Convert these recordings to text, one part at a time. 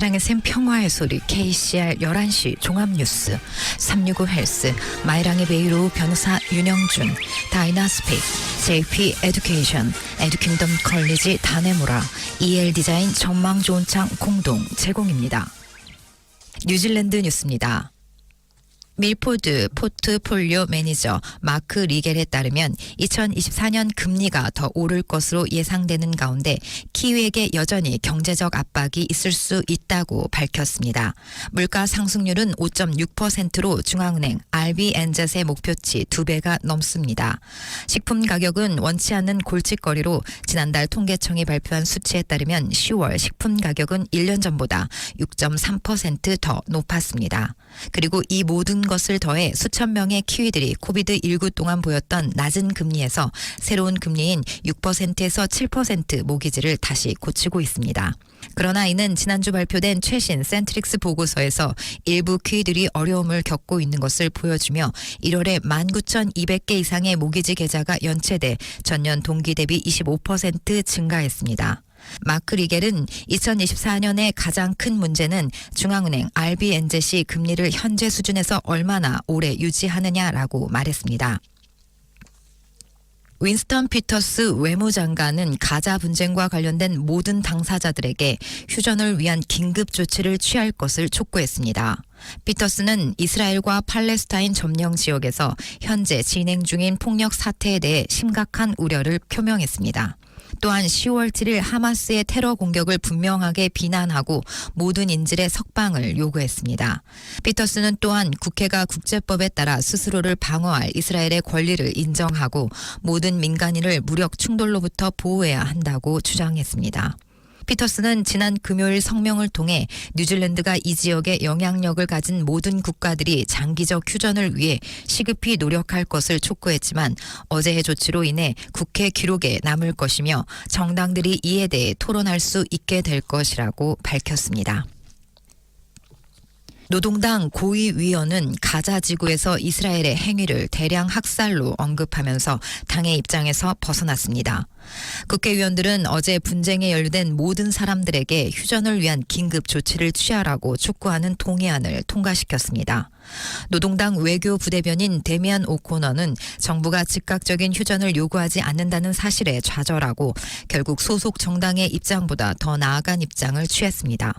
사랑의 샘 평화의 소리 KCR 11시 종합뉴스 365 헬스 마이랑의 베이로 변호사 윤영준 다이나스픽 JP 에듀케이션 에듀킹덤 컬리지 다네모라 EL 디자인 전망 좋은 창 공동 제공입니다. 뉴질랜드 뉴스입니다. 밀포드 포트폴리오 매니저 마크 리겔에 따르면 2024년 금리가 더 오를 것으로 예상되는 가운데 키위에게 여전히 경제적 압박이 있을 수 있다고 밝혔습니다. 물가 상승률은 5.6%로 중앙은행 RBNZ의 목표치 2배가 넘습니다. 식품 가격은 원치 않는 골칫거리로 지난달 통계청이 발표한 수치에 따르면 10월 식품 가격은 1년 전보다 6.3%더 높았습니다. 그리고 이 모든 것을 더해 수천 명의 키위들이 코비드19 동안 보였던 낮은 금리에서 새로운 금리인 6%에서 7% 모기지를 다시 고치고 있습니다. 그러나 이는 지난주 발표된 최신 센트릭스 보고서에서 일부 키위들이 어려움을 겪고 있는 것을 보여주며 1월에 19,200개 이상의 모기지 계좌가 연체돼 전년 동기 대비 25% 증가했습니다. 마크 리겔은 2024년의 가장 큰 문제는 중앙은행 RBNZ이 금리를 현재 수준에서 얼마나 오래 유지하느냐라고 말했습니다. 윈스턴 피터스 외무장관은 가자 분쟁과 관련된 모든 당사자들에게 휴전을 위한 긴급 조치를 취할 것을 촉구했습니다. 피터스는 이스라엘과 팔레스타인 점령 지역에서 현재 진행 중인 폭력 사태에 대해 심각한 우려를 표명했습니다. 또한 10월 7일 하마스의 테러 공격을 분명하게 비난하고 모든 인질의 석방을 요구했습니다. 피터스는 또한 국회가 국제법에 따라 스스로를 방어할 이스라엘의 권리를 인정하고 모든 민간인을 무력 충돌로부터 보호해야 한다고 주장했습니다. 피터스는 지난 금요일 성명을 통해 뉴질랜드가 이 지역에 영향력을 가진 모든 국가들이 장기적 휴전을 위해 시급히 노력할 것을 촉구했지만 어제의 조치로 인해 국회 기록에 남을 것이며 정당들이 이에 대해 토론할 수 있게 될 것이라고 밝혔습니다. 노동당 고위위원은 가자 지구에서 이스라엘의 행위를 대량 학살로 언급하면서 당의 입장에서 벗어났습니다. 국회의원들은 어제 분쟁에 연루된 모든 사람들에게 휴전을 위한 긴급 조치를 취하라고 촉구하는 동의안을 통과시켰습니다. 노동당 외교 부대변인 데미안 오코너는 정부가 즉각적인 휴전을 요구하지 않는다는 사실에 좌절하고 결국 소속 정당의 입장보다 더 나아간 입장을 취했습니다.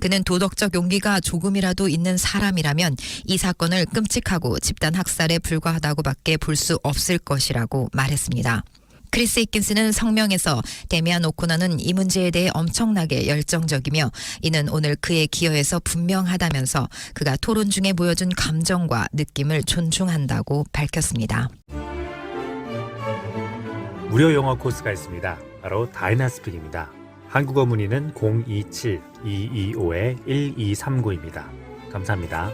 그는 도덕적 용기가 조금이라도 있는 사람이라면 이 사건을 끔찍하고 집단 학살에 불과하다고밖에 볼 수 없을 것이라고 말했습니다. 크리스 이킨스는 성명에서 데미안 오코너는 이 문제에 대해 엄청나게 열정적이며 이는 오늘 그의 기여에서 분명하다면서 그가 토론 중에 보여준 감정과 느낌을 존중한다고 밝혔습니다. 무료 영어 코스가 있습니다. 바로 다이나스픽입니다. 한국어 문의는 027-225-1239입니다. 감사합니다.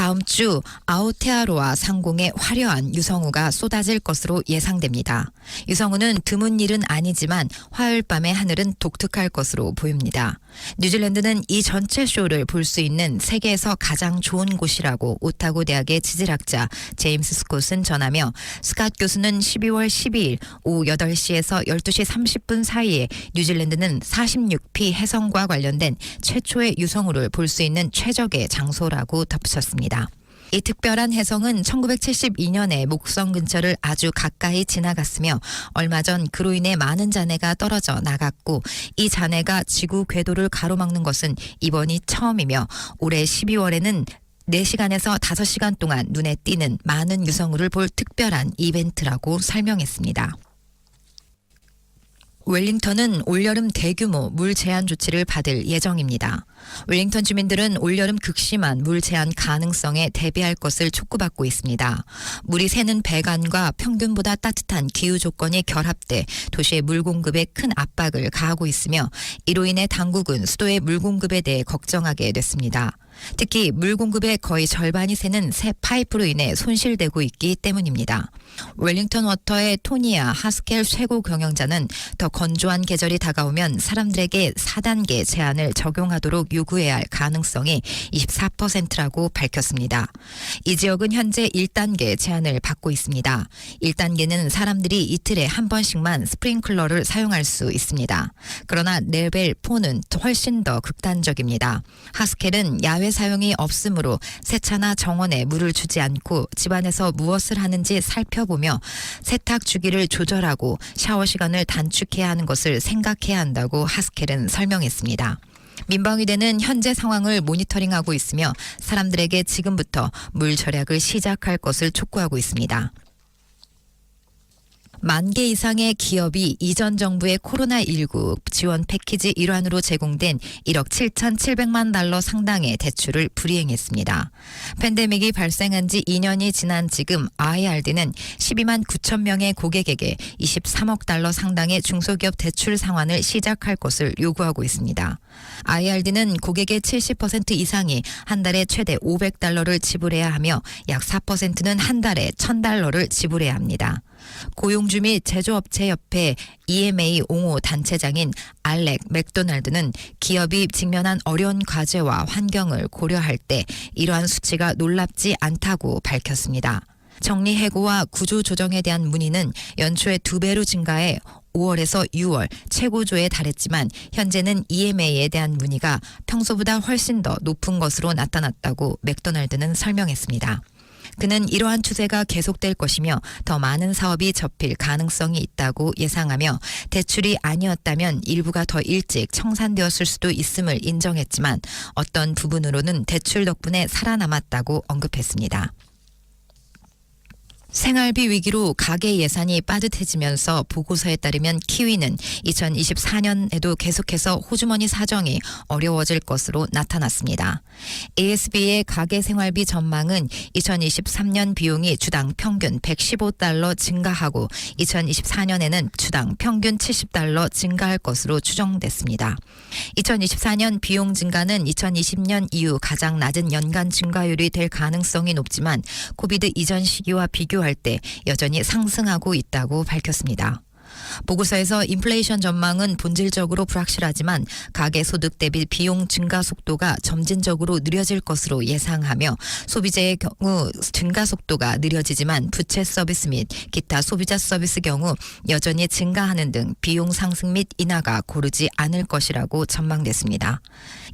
다음 주 아오테아로아 상공에 화려한 유성우가 쏟아질 것으로 예상됩니다. 유성우는 드문 일은 아니지만 화요일 밤의 하늘은 독특할 것으로 보입니다. 뉴질랜드는 이 전체 쇼를 볼 수 있는 세계에서 가장 좋은 곳이라고 오타고 대학의 지질학자 제임스 스콧은 전하며 스캇 교수는 12월 12일 오후 8시에서 12시 30분 사이에 뉴질랜드는 46P 해성과 관련된 최초의 유성우를 볼 수 있는 최적의 장소라고 덧붙였습니다. 이 특별한 해성은 1972년에 목성 근처를 아주 가까이 지나갔으며 얼마 전 그로 인해 많은 잔해가 떨어져 나갔고 이 잔해가 지구 궤도를 가로막는 것은 이번이 처음이며 올해 12월에는 4시간에서 5시간 동안 눈에 띄는 많은 유성우를 볼 특별한 이벤트라고 설명했습니다. 웰링턴은 올여름 대규모 물 제한 조치를 받을 예정입니다. 웰링턴 주민들은 올여름 극심한 물 제한 가능성에 대비할 것을 촉구받고 있습니다. 물이 새는 배관과 평균보다 따뜻한 기후 조건이 결합돼 도시의 물 공급에 큰 압박을 가하고 있으며 이로 인해 당국은 수도의 물 공급에 대해 걱정하게 됐습니다. 특히 물 공급의 거의 절반이 새는 새 파이프로 인해 손실되고 있기 때문입니다. 웰링턴 워터의 토니아 하스켈 최고 경영자는 더 건조한 계절이 다가오면 사람들에게 4단계 제한을 적용하도록 요구해야 할 가능성이 24%라고 밝혔습니다. 이 지역은 현재 1단계 제한을 받고 있습니다. 1단계는 사람들이 이틀에 한 번씩만 스프링클러를 사용할 수 있습니다. 그러나 레벨 4는 훨씬 더 극단적입니다. 하스켈은 야외 사용이 없으므로 세차나 정원에 물을 주지 않고 집안에서 무엇을 하는지 살펴보며 세탁 주기를 조절하고 샤워 시간을 단축해야 하는 것을 생각해야 한다고 하스켈은 설명했습니다. 민방위대는 현재 상황을 모니터링하고 있으며 사람들에게 지금부터 물 절약을 시작할 것을 촉구하고 있습니다. 만 개 이상의 기업이 이전 정부의 코로나19 지원 패키지 일환으로 제공된 1억 7,700만 달러 상당의 대출을 불이행했습니다. 팬데믹이 발생한 지 2년이 지난 지금 IRD는 12만 9천 명의 고객에게 23억 달러 상당의 중소기업 대출 상환을 시작할 것을 요구하고 있습니다. IRD는 고객의 70% 이상이 한 달에 최대 500달러를 지불해야 하며 약 4%는 한 달에 1000달러를 지불해야 합니다. 고용주 및 제조업체 협회 EMA 옹호 단체장인 알렉 맥도날드는 기업이 직면한 어려운 과제와 환경을 고려할 때 이러한 수치가 놀랍지 않다고 밝혔습니다. 정리 해고와 구조 조정에 대한 문의는 연초에 두 배로 증가해 5월에서 6월 최고조에 달했지만 현재는 EMA에 대한 문의가 평소보다 훨씬 더 높은 것으로 나타났다고 맥도날드는 설명했습니다. 그는 이러한 추세가 계속될 것이며 더 많은 사업이 접힐 가능성이 있다고 예상하며 대출이 아니었다면 일부가 더 일찍 청산되었을 수도 있음을 인정했지만 어떤 부분으로는 대출 덕분에 살아남았다고 언급했습니다. 생활비 위기로 가계 예산이 빠듯해지면서 보고서에 따르면 키위는 2024년에도 계속해서 호주머니 사정이 어려워질 것으로 나타났습니다. ASB의 가계 생활비 전망은 2023년 비용이 주당 평균 115달러 증가하고 2024년에는 주당 평균 70달러 증가할 것으로 추정됐습니다. 2024년 비용 증가는 2020년 이후 가장 낮은 연간 증가율이 될 가능성이 높지만 코비드 이전 시기와 비교 할 때 여전히 상승하고 있다고 밝혔습니다. 보고서에서 인플레이션 전망은 본질적으로 불확실하지만 가계 소득 대비 비용 증가 속도가 점진적으로 느려질 것으로 예상하며 소비재의 경우 증가 속도가 느려지지만 부채 서비스 및 기타 소비자 서비스 경우 여전히 증가하는 등 비용 상승 및 인하가 고르지 않을 것이라고 전망됐습니다.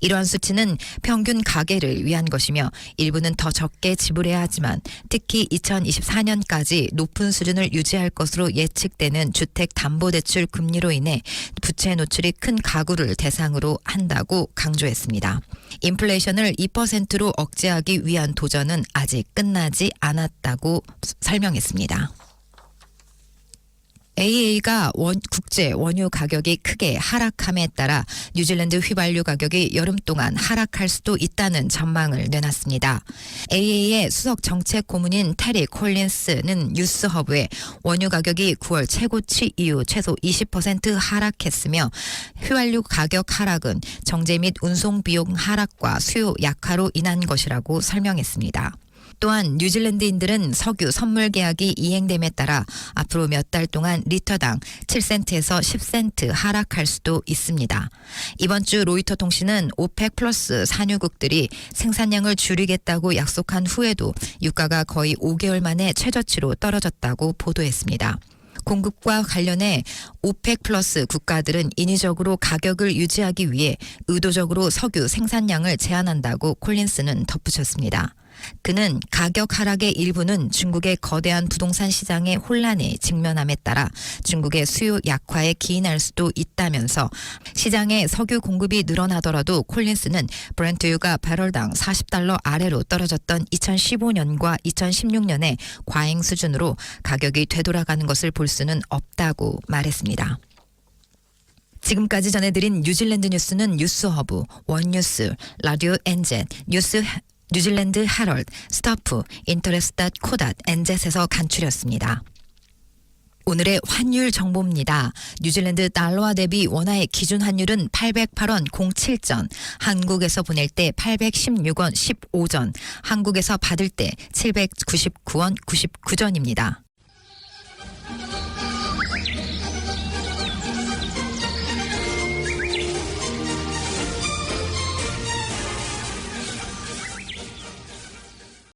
이러한 수치는 평균 가계를 위한 것이며 일부는 더 적게 지불해야 하지만 특히 2024년까지 높은 수준을 유지할 것으로 예측되는 주택 담보대출 금리로 인해 부채 노출이 큰 가구를 대상으로 한다고 강조했습니다. 인플레이션을 2%로 억제하기 위한 도전은 아직 끝나지 않았다고 설명했습니다. AA가 원, 국제 원유 가격이 크게 하락함에 따라 뉴질랜드 휘발유 가격이 여름 동안 하락할 수도 있다는 전망을 내놨습니다. AA의 수석 정책 고문인 테리 콜린스는 뉴스허브에 원유 가격이 9월 최고치 이후 최소 20% 하락했으며 휘발유 가격 하락은 정제 및 운송 비용 하락과 수요 약화로 인한 것이라고 설명했습니다. 또한 뉴질랜드인들은 석유 선물 계약이 이행됨에 따라 앞으로 몇 달 동안 리터당 7센트에서 10센트 하락할 수도 있습니다. 이번 주 로이터 통신은 오펙 플러스 산유국들이 생산량을 줄이겠다고 약속한 후에도 유가가 거의 5개월 만에 최저치로 떨어졌다고 보도했습니다. 공급과 관련해 오펙 플러스 국가들은 인위적으로 가격을 유지하기 위해 의도적으로 석유 생산량을 제한한다고 콜린스는 덧붙였습니다. 그는 가격 하락의 일부는 중국의 거대한 부동산 시장의 혼란에 직면함에 따라 중국의 수요 약화에 기인할 수도 있다면서 시장에 석유 공급이 늘어나더라도 콜린스는 브렌트유가 배럴당 40달러 아래로 떨어졌던 2015년과 2016년의 과잉 수준으로 가격이 되돌아가는 것을 볼 수는 없다고 말했습니다. 지금까지 전해드린 뉴질랜드 뉴스는 뉴스허브, 원뉴스, 라디오 엔젠, 뉴스 뉴질랜드 헤럴드, 스타프, 인터레스tat 코닷, 엔젯에서 간추렸습니다. 오늘의 환율 정보입니다. 뉴질랜드 달러와 대비 원화의 기준 환율은 808원 07전, 한국에서 보낼 때 816원 15전, 한국에서 받을 때 799원 99전입니다.